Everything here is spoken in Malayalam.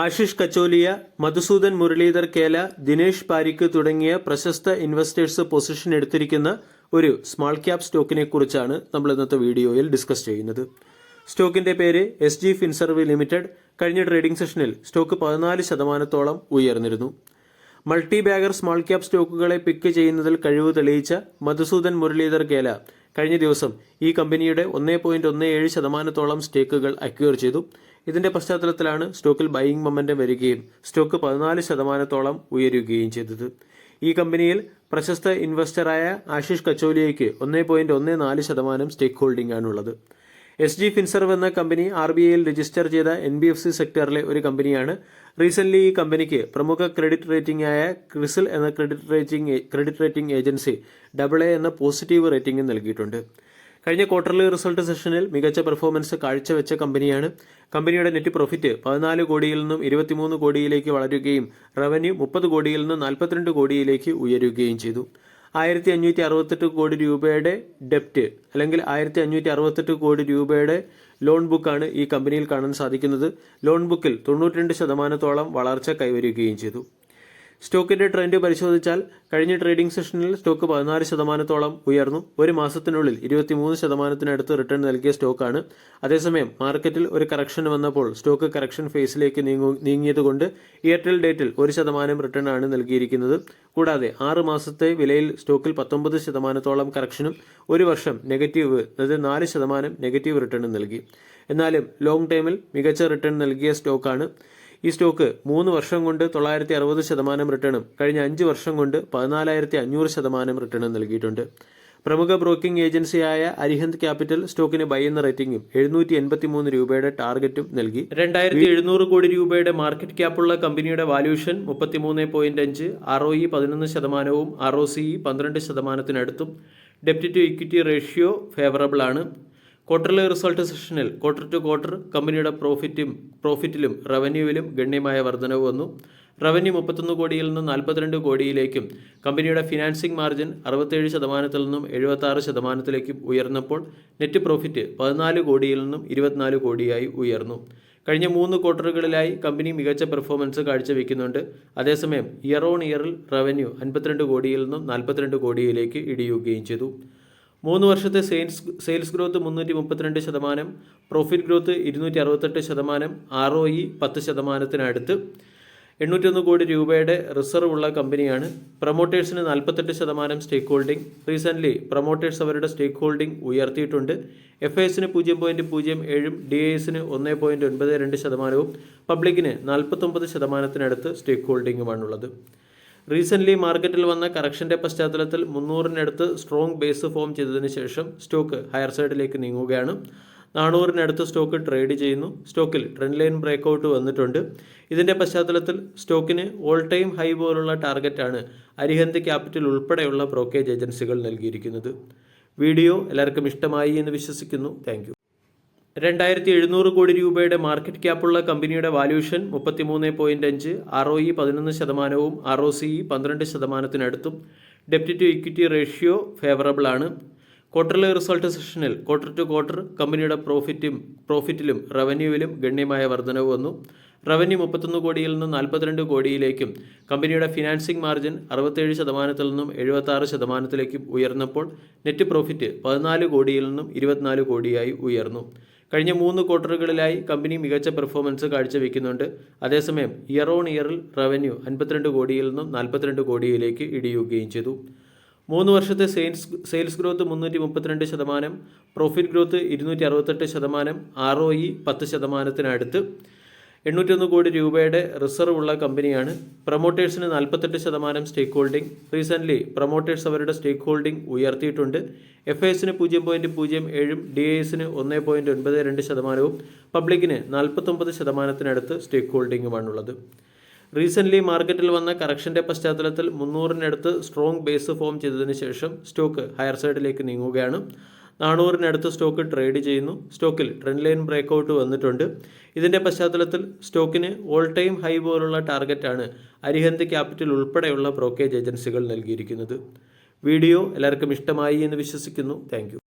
ആശിഷ് കച്ചോലിയ മധുസൂദൻ മുരളീധർ കേല ദിനേഷ് പാരിക്ക് തുടങ്ങിയ പ്രശസ്ത ഇൻവെസ്റ്റേഴ്സ് പൊസിഷൻ എടുത്തിരിക്കുന്ന ഒരു സ്മാൾ ക്യാപ് സ്റ്റോക്കിനെ കുറിച്ചാണ് നമ്മൾ ഇന്നത്തെ വീഡിയോയിൽ ഡിസ്കസ് ചെയ്യുന്നത്. സ്റ്റോക്കിന്റെ പേര് എസ് ജി ഫിൻസർവ് ലിമിറ്റഡ് കഴിഞ്ഞ ട്രേഡിംഗ് സെഷനിൽ സ്റ്റോക്ക് പതിനാല് ശതമാനത്തോളം ഉയർന്നിരുന്നു. മൾട്ടി ബാഗർ സ്മാൾ ക്യാപ് സ്റ്റോക്കുകളെ പിക്ക് ചെയ്യുന്നതിൽ കഴിവ് തെളിയിച്ച മധുസൂദൻ മുരളീധർ ഗേല കഴിഞ്ഞ ദിവസം ഈ കമ്പനിയുടെ ഒന്നേ പോയിന്റ് ഒന്ന് ഏഴ് ശതമാനത്തോളം സ്റ്റേക്കുകൾ അക്വയർ ചെയ്തു. ഇതിന്റെ പശ്ചാത്തലത്തിലാണ് സ്റ്റോക്കിൽ ബൈയിങ് മൊമെന്റം വരികയും സ്റ്റോക്ക് പതിനാല് ശതമാനത്തോളം ഉയരുകയും ചെയ്തത്. ഈ കമ്പനിയിൽ പ്രശസ്ത ഇൻവെസ്റ്ററായ ആശിഷ് കച്ചോലിയയ്ക്ക് ഒന്നേ പോയിന്റ് ഒന്ന് നാല് ശതമാനം സ്റ്റേക്ക് ഹോൾഡിംഗ് ആണുള്ളത്. എസ് ജി ഫിൻസർവ് എന്ന കമ്പനി ആർ ബി ഐയിൽ രജിസ്റ്റർ ചെയ്ത എൻ ബി എഫ് സി സെക്ടറിലെ ഒരു കമ്പനിയാണ്. റീസെന്റ് ഈ കമ്പനിക്ക് പ്രമുഖ ക്രെഡിറ്റ് റേറ്റിംഗ് ആയ ക്രിസിൽ എന്ന credit rating credit rating agency double A എന്ന പോസിറ്റീവ് റേറ്റിംഗ് നൽകിയിട്ടുണ്ട്. കഴിഞ്ഞ ക്വാർട്ടർലി റിസൾട്ട് സെഷനിൽ മികച്ച പെർഫോമൻസ് കാഴ്ചവെച്ച കമ്പനിയാണ്. കമ്പനിയുടെ നെറ്റ് പ്രോഫിറ്റ് പതിനാല് കോടിയിൽ നിന്നും ഇരുപത്തിമൂന്ന് കോടിയിലേക്ക് വളരുകയും റവന്യൂ മുപ്പത് കോടിയിൽ നിന്നും നാൽപ്പത്തിരണ്ട് കോടിയിലേക്ക് ഉയരുകയും ചെയ്തു. ആയിരത്തി അഞ്ഞൂറ്റി അറുപത്തെട്ട് കോടി രൂപയുടെ ഡെപ്റ്റ് അല്ലെങ്കിൽ ആയിരത്തി അഞ്ഞൂറ്റി അറുപത്തെട്ട് കോടി രൂപയുടെ ലോൺ ബുക്കാണ് ഈ കമ്പനിയിൽ കാണാൻ സാധിക്കുന്നത്. ലോൺ ബുക്കിൽ തൊണ്ണൂറ്റിരണ്ട് ശതമാനത്തോളം വളർച്ച കൈവരികയും ചെയ്തു. സ്റ്റോക്കിന്റെ ട്രെൻഡ് പരിശോധിച്ചാൽ കഴിഞ്ഞ ട്രേഡിംഗ് സെഷനിൽ സ്റ്റോക്ക് പതിനാല് ശതമാനത്തോളം ഉയർന്നു. ഒരു മാസത്തിനുള്ളിൽ ഇരുപത്തിമൂന്ന് ശതമാനത്തിനടുത്ത് റിട്ടേൺ നൽകിയ സ്റ്റോക്കാണ്. അതേസമയം മാർക്കറ്റിൽ ഒരു കറക്ഷൻ വന്നപ്പോൾ സ്റ്റോക്ക് കറക്ഷൻ ഫേസിലേക്ക് നീങ്ങു നീങ്ങിയതുകൊണ്ട് എയർടെൽ ഡേറ്റിൽ ഒരു ശതമാനം റിട്ടേൺ ആണ് നൽകിയിരിക്കുന്നത്. കൂടാതെ ആറ് മാസത്തെ വിലയിൽ സ്റ്റോക്കിൽ പത്തൊമ്പത് ശതമാനത്തോളം കറക്ഷനും ഒരു വർഷം നെഗറ്റീവ് അതായത് നാല് ശതമാനം നെഗറ്റീവ് റിട്ടേൺ നൽകി. എന്നാലും ലോങ് ടൈമിൽ മികച്ച റിട്ടേൺ നൽകിയ സ്റ്റോക്കാണ്. ഈ സ്റ്റോക്ക് മൂന്ന് വർഷം കൊണ്ട് തൊള്ളായിരത്തി അറുപത് ശതമാനം റിട്ടേണും കഴിഞ്ഞ അഞ്ച് വർഷം കൊണ്ട് പതിനാലായിരത്തി അഞ്ഞൂറ് ശതമാനം റിട്ടേണും നൽകിയിട്ടുണ്ട്. പ്രമുഖ ബ്രോക്കിംഗ് ഏജൻസിയായ അരിഹന്ത് ക്യാപിറ്റൽ സ്റ്റോക്കിന് ബൈ എന്ന റേറ്റിംഗും എഴുന്നൂറ്റി എൺപത്തി മൂന്ന് രൂപയുടെ ടാർഗറ്റും നൽകി. രണ്ടായിരത്തി എഴുന്നൂറ് കോടി രൂപയുടെ മാർക്കറ്റ് ക്യാപ്പുള്ള കമ്പനിയുടെ വാല്യൂഷൻ മുപ്പത്തിമൂന്ന് പോയിന്റ് അഞ്ച് ആർ ഒ ഇ പതിനൊന്ന് ശതമാനവും ആർ ഒ സി പന്ത്രണ്ട് ശതമാനത്തിനടുത്തും. ഡെപ്റ്റ് ടു ഇക്വിറ്റി റേഷ്യോ ഫേവറബിൾ ആണ്. ക്വാർട്ടർലി റിസൾട്ട് സെഷനിൽ ക്വാർട്ടർ ടു ക്വാർട്ടർ കമ്പനിയുടെ പ്രോഫിറ്റും പ്രോഫിറ്റിലും റവന്യൂവിലും ഗണ്യമായ വർധനവ് വന്നു. റവന്യൂ മുപ്പത്തൊന്ന് കോടിയിൽ നിന്ന് നാൽപ്പത്തിരണ്ട് കോടിയിലേക്കും കമ്പനിയുടെ ഫിനാൻസിംഗ് മാർജിൻ അറുപത്തേഴ് ശതമാനത്തിൽ നിന്നും എഴുപത്തി ആറ് ശതമാനത്തിലേക്കും ഉയർന്നപ്പോൾ നെറ്റ് പ്രോഫിറ്റ് പതിനാല് കോടിയിൽ നിന്നും ഇരുപത്തിനാല് കോടിയായി ഉയർന്നു. കഴിഞ്ഞ മൂന്ന് ക്വാർട്ടറുകളിലായി കമ്പനി മികച്ച പെർഫോമൻസ് കാഴ്ചവെക്കുന്നുണ്ട്. അതേസമയം ഇയർ ഓൺ ഇയറിൽ റവന്യൂ അൻപത്തിരണ്ട് കോടിയിൽ നിന്നും നാൽപ്പത്തിരണ്ട് കോടിയിലേക്ക് ഇടിയുകയും ചെയ്തു. മൂന്ന് വർഷത്തെ സെയിൽസ് സെയിൽസ് ഗ്രോത്ത് മുന്നൂറ്റി മുപ്പത്തിരണ്ട് ശതമാനം പ്രോഫിറ്റ് ഗ്രോത്ത് ഇരുന്നൂറ്റി അറുപത്തെട്ട് ശതമാനം ആർ ഒ ഇ പത്ത് ശതമാനത്തിനടുത്ത്. എണ്ണൂറ്റൊന്ന് കോടി രൂപയുടെ റിസർവ് ഉള്ള കമ്പനിയാണ്. പ്രൊമോട്ടേഴ്സിന് നാൽപ്പത്തെട്ട് ശതമാനം സ്റ്റേക്ക് ഹോൾഡിംഗ് റീസെന്റ്ലി പ്രൊമോട്ടേഴ്സ് അവരുടെ സ്റ്റേക്ക് ഹോൾഡിംഗ് ഉയർത്തിയിട്ടുണ്ട് എഫ് ഐ എസിന് പൂജ്യം പോയിന്റ് പൂജ്യം ഏഴും ഡി ഐ എസിന് ഒന്ന് പോയിന്റ് ഒൻപത് രണ്ട് ശതമാനവും പബ്ലിക്കിന് നാൽപ്പത്തൊമ്പത് ശതമാനത്തിനടുത്ത് സ്റ്റേക്ക് ഹോൾഡിംഗുമാണുള്ളത് റീസെന്റ്ലി മാർക്കറ്റിൽ വന്ന കറക്ഷന്റെ പശ്ചാത്തലത്തിൽ മുന്നൂറിനടുത്ത് സ്ട്രോങ് ബേസ് ഫോം ചെയ്തതിന് ശേഷം സ്റ്റോക്ക് ഹയർ സൈഡിലേക്ക് നീങ്ങുകയാണ്. നാനൂറിനടുത്ത് സ്റ്റോക്ക് ട്രേഡ് ചെയ്യുന്നു. സ്റ്റോക്കിൽ ട്രെൻഡ് ലൈൻ ബ്രേക്കൗട്ട് വന്നിട്ടുണ്ട്. ഇതിന്റെ പശ്ചാത്തലത്തിൽ സ്റ്റോക്കിന് ഓൾ ടൈം ഹൈ പോലുള്ള ടാർഗറ്റാണ് അരിഹന്ത് ക്യാപിറ്റൽ ഉൾപ്പെടെയുള്ള ബ്രോക്കേജ് ഏജൻസികൾ നൽകിയിരിക്കുന്നത്. വീഡിയോ എല്ലാവർക്കും ഇഷ്ടമായി എന്ന് വിശ്വസിക്കുന്നു. താങ്ക് രണ്ടായിരത്തി എഴുന്നൂറ് കോടി രൂപയുടെ മാർക്കറ്റ് ക്യാപ്പുള്ള കമ്പനിയുടെ വാല്യൂഷൻ മുപ്പത്തിമൂന്ന് പോയിന്റ് അഞ്ച് ആർ ഒ ഇ പതിനൊന്ന് ശതമാനവും ആർ ഒ സി ഇ പന്ത്രണ്ട് ശതമാനത്തിനടുത്തും. ഡെപ്റ്റ് ടു ഇക്വിറ്റി റേഷ്യോ ഫേവറബിൾ ആണ്. ക്വാർട്ടർലി റിസൾട്ട് സെഷനിൽ ക്വാർട്ടർ ടു ക്വാർട്ടർ കമ്പനിയുടെ പ്രോഫിറ്റും പ്രോഫിറ്റിലും റവന്യൂവിലും ഗണ്യമായ വർധനവ് വന്നു. റവന്യൂ മുപ്പത്തൊന്ന് കോടിയിൽ നിന്ന് നാൽപ്പത്തിരണ്ട് കോടിയിലേക്കും കമ്പനിയുടെ ഫിനാൻസിംഗ് മാർജിൻ അറുപത്തേഴ് ശതമാനത്തിൽ നിന്നും എഴുപത്താറ് ശതമാനത്തിലേക്കും ഉയർന്നപ്പോൾ നെറ്റ് പ്രോഫിറ്റ് പതിനാല് കോടിയിൽ നിന്നും ഇരുപത്തിനാല് കോടിയായി ഉയർന്നു. കഴിഞ്ഞ മൂന്ന് ക്വാർട്ടറുകളിലായി കമ്പനി മികച്ച പെർഫോമൻസ് കാഴ്ചവെക്കുന്നുണ്ട്. അതേസമയം ഇയർ ഓൺ ഇയറിൽ റവന്യൂ അൻപത്തിരണ്ട് കോടിയിൽ നിന്നും നാൽപ്പത്തിരണ്ട് കോടിയിലേക്ക് ഇടിയുകയും ചെയ്തു. മൂന്ന് വർഷത്തെ സെയിൽസ് സെയിൽസ് ഗ്രോത്ത് മുന്നൂറ്റി മുപ്പത്തിരണ്ട് ശതമാനം പ്രോഫിറ്റ് ഗ്രോത്ത് ഇരുന്നൂറ്റി അറുപത്തെട്ട് ശതമാനം ആർ ഒ ഇ പത്ത് ശതമാനത്തിനടുത്ത്. എണ്ണൂറ്റൊന്ന് കോടി രൂപയുടെ റിസർവ് ഉള്ള കമ്പനിയാണ്. പ്രൊമോട്ടേഴ്സിന് നാൽപ്പത്തെട്ട് ശതമാനം സ്റ്റേക്ക് ഹോൾഡിംഗ്. റീസെന്റ്ലി പ്രൊമോട്ടേഴ്സ് അവരുടെ സ്റ്റേക്ക് ഹോൾഡിംഗ് ഉയർത്തിയിട്ടുണ്ട്. എഫ് എസിന് പൂജ്യം പോയിന്റ് പൂജ്യം ഏഴും ഡി എസിന് ഒന്ന് പോയിന്റ് ഒൻപത് രണ്ട് ശതമാനവും. പബ്ലിക്കിന് നാൽപ്പത്തൊമ്പത് ശതമാനത്തിനടുത്ത് സ്റ്റേക്ക് ഹോൾഡിംഗുമാണുള്ളത്. റീസെന്റ്ലി മാർക്കറ്റിൽ വന്ന കറക്ഷന്റെ പശ്ചാത്തലത്തിൽ മുന്നൂറിനടുത്ത് സ്ട്രോങ് ബേസ് ഫോം ചെയ്തതിന് ശേഷം സ്റ്റോക്ക് ഹയർ സൈഡിലേക്ക് നീങ്ങുകയാണ്. നാനൂറിനടുത്ത് സ്റ്റോക്ക് ട്രേഡ് ചെയ്യുന്നു. സ്റ്റോക്കിൽ ട്രെൻഡ് ലൈൻ ബ്രേക്കൗട്ട് വന്നിട്ടുണ്ട്. ഇതിന്റെ പശ്ചാത്തലത്തിൽ സ്റ്റോക്കിന് ഓൾ ടൈം ഹൈ പോലുള്ള ടാർഗറ്റാണ് അരിഹന്ത് ക്യാപിറ്റൽ ഉൾപ്പെടെയുള്ള ബ്രോക്കേജ് ഏജൻസികൾ നൽകിയിരിക്കുന്നത്. വീഡിയോ എല്ലാവർക്കും ഇഷ്ടമായി എന്ന് വിശ്വസിക്കുന്നു. താങ്ക്